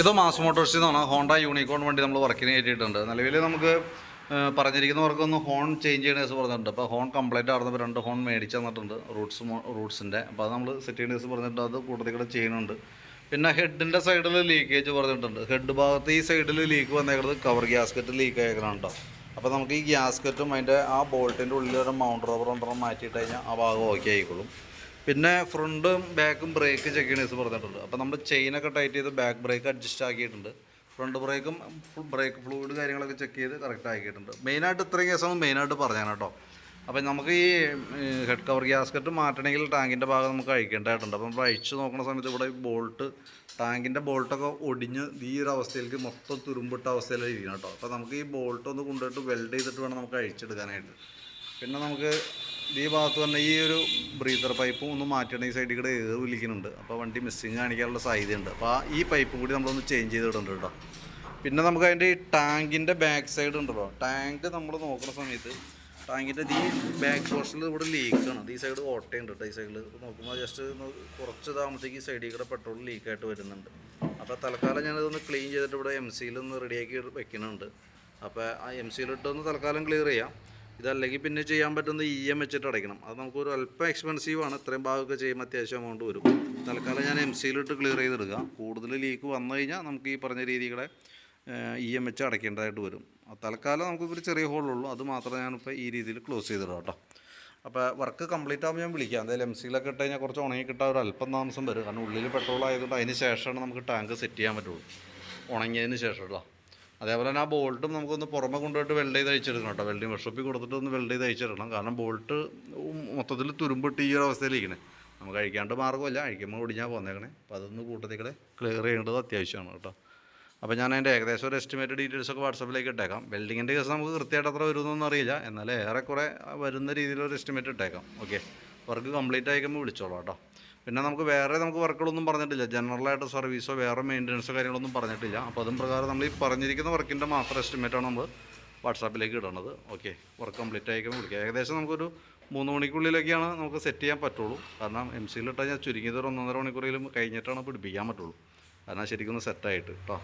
ഇത് മാസ് മോട്ടോഴ്സിൽ നിന്നാണ് Honda unicorn വണ്ടി നമ്മൾ വർക്കിന് കയറ്റിയിട്ടുണ്ട്. നിലവിൽ നമുക്ക് പറഞ്ഞിരിക്കുന്നവർക്കൊന്ന് ഹോൺ ചേഞ്ച് ചെയ്യണ കേസ് പറഞ്ഞിട്ടുണ്ട്. അപ്പോൾ ഹോൺ കംപ്ലൈന്റ് ആർന്നപ്പോൾ രണ്ട് ഹോൺ മേടിച്ച് തന്നിട്ടുണ്ട് റൂട്ട്സ് റൂട്ട്സിന്റെ അപ്പോൾ അത് നമ്മൾ സെറ്റ് ചെയ്യണ കേസ് പറഞ്ഞിട്ട് അത് കൂട്ടത്തിൽ കൂടെ ചെയ്യുന്നുണ്ട്. പിന്നെ ഹെഡിന്റെ സൈഡിൽ ലീക്കേജ് പറഞ്ഞിട്ടുണ്ട്. ഹെഡ് ഭാഗത്ത് ഈ സൈഡിൽ ലീക്ക് വന്നേക്കുന്നത് കവർ ഗ്യാസ്കറ്റ് ലീക്ക് ആയേക്കണുണ്ടോ അപ്പോൾ നമുക്ക് ഈ ഗ്യാസ്കറ്റും അതിന്റെ ആ ബോൾട്ടിന്റെ ഉള്ളിൽ ഒരു മൗണ്ട് റബ്ബർ ഉണ്ടെന്ന് മാറ്റിയിട്ട് കഴിഞ്ഞാൽ ആ ഭാഗം ഓക്കെ ആയിക്കോളും. പിന്നെ ഫ്രണ്ടും ബാക്കും ബ്രേക്ക് ചെക്ക് ചെയ്യണേസ് പറഞ്ഞിട്ടുണ്ട്. അപ്പോൾ നമ്മൾ ചെയിനൊക്കെ ടൈറ്റ് ചെയ്ത് ബാക്ക് ബ്രേക്ക് അഡ്ജസ്റ്റ് ആക്കിയിട്ടുണ്ട്. ഫ്രണ്ട് ബ്രേക്കും ഫുൾ ബ്രേക്ക് ഫ്ലൂയിഡ് കാര്യങ്ങളൊക്കെ ചെക്ക് ചെയ്ത് കറക്റ്റ് ആക്കിയിട്ടുണ്ട്. മെയിനായിട്ട് ഇത്രയും കേസാണ് മെയിനായിട്ട് പറഞ്ഞാണ് കേട്ടോ. അപ്പോൾ നമുക്ക് ഈ ഹെഡ് കവർ ഗ്യാസ്കറ്റ് മാറ്റണമെങ്കിൽ ടാങ്കിന്റെ ഭാഗം നമുക്ക് അഴിക്കേണ്ടതായിട്ടുണ്ട്. അപ്പോൾ നമ്മൾ അഴിച്ച് നോക്കുന്ന സമയത്ത് ഇവിടെ ബോൾട്ട് ടാങ്കിന്റെ ബോൾട്ടൊക്കെ ഒടിഞ്ഞ് ഈ ഒരു അവസ്ഥയിലേക്ക് മൊത്തം തുരുമ്പിട്ട അവസ്ഥയിലാണ് ഇരിക്കണം കേട്ടോ. അപ്പോൾ നമുക്ക് ഈ ബോൾട്ട് ഒന്ന് കൊണ്ടുപോയിട്ട് വെൽഡ് ചെയ്തിട്ട് വേണം നമുക്ക് അഴിച്ചെടുക്കാനായിട്ട്. പിന്നെ നമുക്ക് ഈ ഭാഗത്ത് തന്നെ ഈ ഒരു ബ്രീതർ പൈപ്പും ഒന്ന് മാറ്റണം ഈ സൈഡിൽ കൂടെ ഏറ് വിളിക്കുന്നുണ്ട്. അപ്പോൾ വണ്ടി മിസ്സിങ് കാണിക്കാനുള്ള സാധ്യതയുണ്ട്. അപ്പോൾ ആ ഈ പൈപ്പ് കൂടി നമ്മളൊന്ന് ചേഞ്ച് ചെയ്ത് ചെയ്തിടുന്നുണ്ട് കേട്ടോ പിന്നെ നമുക്ക് അതിന്റെ ഈ ടാങ്കിന്റെ ബാക്ക് സൈഡ് ഉണ്ടല്ലോ. ടാങ്ക് നമ്മൾ നോക്കുന്ന സമയത്ത് ടാങ്കിന്റെ ഈ ബാക്ക് പോർഷനിൽ ഇവിടെ ലീക്കാണ് ഈ സൈഡ് ഓട്ടയുണ്ട് കേട്ടോ ഈ സൈഡിൽ നോക്കുമ്പോൾ ജസ്റ്റ് കുറച്ച് ഇതാകുമ്പോഴത്തേക്ക് ഈ സൈഡിൽ കൂടെ പെട്രോൾ ലീക്കായിട്ട് വരുന്നുണ്ട്. അപ്പോൾ തൽക്കാലം ഞാനിതൊന്ന് ക്ലീൻ ചെയ്തിട്ട് ഇവിടെ എം സിയിലൊന്ന് റെഡിയാക്കി വെക്കുന്നുണ്ട് അപ്പോൾ ആ എം സിയിലിട്ടൊന്ന് തൽക്കാലം ക്ലിയർ ചെയ്യാം. ഇതല്ലെങ്കിൽ പിന്നെ ചെയ്യാൻ പറ്റുന്ന ഇ എം വെച്ചിട്ട് അടയ്ക്കണം. അത് നമുക്കൊരു അല്പം എക്സ്പെൻസീവ് ആണ്. ഇത്രയും ഭാഗമൊക്കെ ചെയ്യുമ്പോൾ അത്യാവശ്യം എമൗണ്ട് വരും. തൽക്കാലം ഞാൻ എം സിയിലിട്ട് ക്ലിയർ ചെയ്തെടുക്കുക കൂടുതൽ ലീക്ക് വന്നു കഴിഞ്ഞാൽ നമുക്ക് ഈ പറഞ്ഞ രീതികളെ ഇ എം വെച്ച് അടയ്ക്കേണ്ടതായിട്ട് വരും. തൽക്കാലം നമുക്കിപ്പോൾ ഒരു ചെറിയ ഹോളുള്ളൂ അത് മാത്രമേ ഞാനിപ്പോൾ ഈ രീതിയിൽ ക്ലോസ് ചെയ്തിടാം കേട്ടോ. അപ്പോൾ വർക്ക് കംപ്ലീറ്റ് ആകുമ്പോൾ ഞാൻ വിളിക്കാം. എന്തായാലും എം സിയിലൊക്കെ ഇട്ട് കഴിഞ്ഞാൽ കുറച്ച് ഉണങ്ങി കിട്ടാൻ ഒരു അല്പം താമസം വരും. കാരണം ഉള്ളിൽ പെട്രോൾ ആയതുകൊണ്ട് അതിന് ശേഷമാണ് നമുക്ക് ടാങ്ക് സെറ്റ് ചെയ്യാൻ പറ്റുള്ളൂ. ഉണങ്ങിയതിന് ശേഷം കേട്ടോ. അതേപോലെ തന്നെ ആ ബോൾട്ടും നമുക്കൊന്ന് പുറമെ കൊണ്ടുപോയിട്ട് വെൽഡ് ചെയ്ത് അയച്ചെടുക്കണം കേട്ടോ. വെൽഡിങ് വർക്ക്ഷോപ്പിൽ കൊടുത്തിട്ട് ഒന്ന് വെൽഡ് ചെയ്ത് അയച്ചെടുക്കണം കാരണം ബോൾട്ട് മൊത്തത്തിൽ തുരുമ്പിട്ട് ഈ ഒരു അവസ്ഥയിലിരിക്കണേ. നമുക്ക് അഴിക്കാണ്ട് മാർഗമില്ല. അഴിക്കുമ്പോൾ ഒടിഞ്ഞാൽ പോന്നേക്കണേ. അപ്പോൾ അതൊന്ന് കൂട്ടത്തിക്കടെ ക്ലിയർ ചെയ്യേണ്ടത് അത്യാവശ്യമാണ് കേട്ടോ. അപ്പോൾ ഞാൻ അതിന്റെ ഏകദേശം ഒരു എസ്റ്റിമേറ്റ് ഡീറ്റെയിൽസ് ഒക്കെ വാട്സപ്പിലേക്ക് ഇട്ടേക്കാം. വെൽഡിങ്ങിന്റെ കേസ് നമുക്ക് കൃത്യമായിട്ട് അത്ര വരുമെന്നൊന്നും അറിയില്ല. എന്നാൽ ഏറെക്കുറെ വരുന്ന രീതിയിലൊരു എസ്റ്റിമേറ്റ് ഇട്ടേക്കാം. ഓക്കെ വർക്ക് കംപ്ലീറ്റ് ആയിക്കുമ്പോൾ വിളിച്ചോളാം കേട്ടോ. പിന്നെ നമുക്ക് വേറെ നമുക്ക് വർക്കുകളൊന്നും പറഞ്ഞിട്ടില്ല. ജനറലായിട്ട് സർവീസോ വേറെ മെയിന്റനൻസോ കാര്യങ്ങളൊന്നും പറഞ്ഞിട്ടില്ല. അപ്പോൾ അതും പ്രകാരം നമ്മൾ ഈ പറഞ്ഞിരിക്കുന്ന വർക്കിന്റെ മാത്രം എസ്റ്റിമേറ്റാണ് നമ്മൾ വാട്സാപ്പിലേക്ക് ഇടണത്. ഓക്കെ വർക്ക് കംപ്ലീറ്റ് ആയിക്കുമ്പോൾ വിളിക്കുക ഏകദേശം നമുക്കൊരു മൂന്ന് മണിക്കുള്ളിലൊക്കെയാണ് നമുക്ക് സെറ്റ് ചെയ്യാൻ പറ്റുള്ളൂ. കാരണം എം സിയിൽ ഇട്ടാൽ ഞാൻ ചുരുങ്ങിയത് ഒരു ഒന്നൊന്നര മണിക്കൂറിലും കഴിഞ്ഞിട്ടാണ് പിടിപ്പിക്കാൻ പറ്റുള്ളൂ. കാരണം ശരിക്കും ഒന്ന് സെറ്റായിട്ട് കേട്ടോ